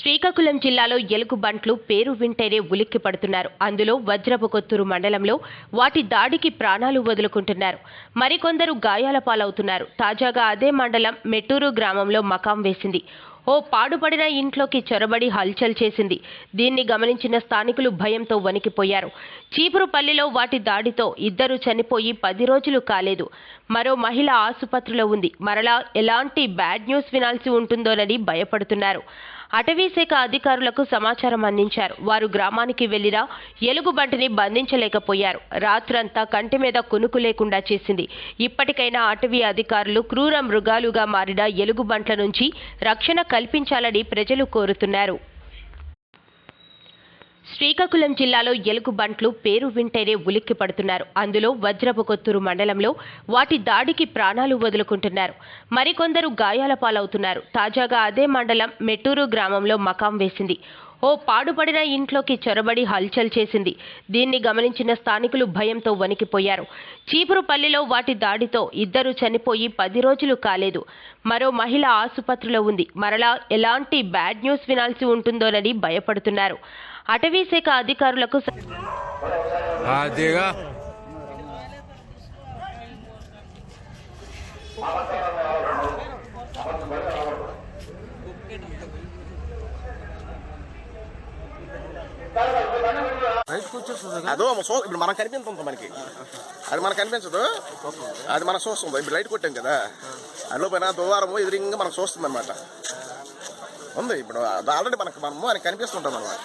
శ్రీకాకుళం జిల్లాలో ఎలుగుబంట్లు పేరు వింటేనే ఉలిక్కి పడుతున్నారు. అందులో వజ్రపు కొత్తూరు మండలంలో వాటి దాడికి ప్రాణాలు వదులుకుంటున్నారు. మరికొందరు గాయాల పాలవుతున్నారు. తాజాగా అదే మండలం మెట్టూరు గ్రామంలో మకాం వేసింది. ఓ పాడుపడిన ఇంట్లోకి చొరబడి హల్చల్ చేసింది. దీన్ని గమనించిన స్థానికులు భయంతో వణికిపోయారు. చీపురుపల్లిలో వాటి దాడితో ఇద్దరు చనిపోయి పది రోజులు కాలేదు. మరో మహిళ ఆసుపత్రిలో ఉంది. మరలా ఎలాంటి బ్యాడ్ న్యూస్ వినాల్సి ఉంటుందోనని భయపడుతున్నారు. అటవీశాఖ అధికారులకు సమాచారం అందించారు. వారు గ్రామానికి వెళ్ళినా ఎలుగుబంటిని బంధించలేకపోయారు. రాత్రంతా కంటి మీద కునుకు లేకుండా చేసింది. ఇప్పటికైనా అటవీ అధికారులు క్రూర మృగాలుగా మారిన ఎలుగుబంట్ల నుంచి రక్షణ కల్పించాలని ప్రజలు కోరుతున్నారు. శ్రీకాకుళం జిల్లాలో ఎలుగుబంట్లు పేరు వింటేనే ఉలిక్కి పడుతున్నారు. అందులో వజ్రపు కొత్తూరు మండలంలో వాటి దాడికి ప్రాణాలు వదులుకుంటున్నారు. మరికొందరు గాయాల పాలవుతున్నారు. తాజాగా అదే మండలం మెట్టూరు గ్రామంలో మకాం వేసింది. ఓ పాడుపడిన ఇంట్లోకి చొరబడి హల్చల్ చేసింది. దీన్ని గమనించిన స్థానికులు భయంతో వణికిపోయారు. చీపురుపల్లిలో వాటి దాడితో ఇద్దరు చనిపోయి పది రోజులు కాలేదు. మరో మహిళ ఆసుపత్రిలో ఉంది. మరలా ఎలాంటి బ్యాడ్ న్యూస్ వినాల్సి ఉంటుందోనని భయపడుతున్నారు. అటవీశాఖ అధికారులకు స- అదేగా అదో సో ఇప్పుడు మనం కనిపించదు మనకి. అది మనకు కనిపించదు. అది మనం చూస్తుంది ఇప్పుడు లైట్ కొట్టాం కదా. అందులో పైన దువారము ఎదురింగా మనం చూస్తుంది అనమాట ఉంది. ఇప్పుడు ఆల్రెడీ మనకు మనము అని కనిపిస్తుంటాం అనమాట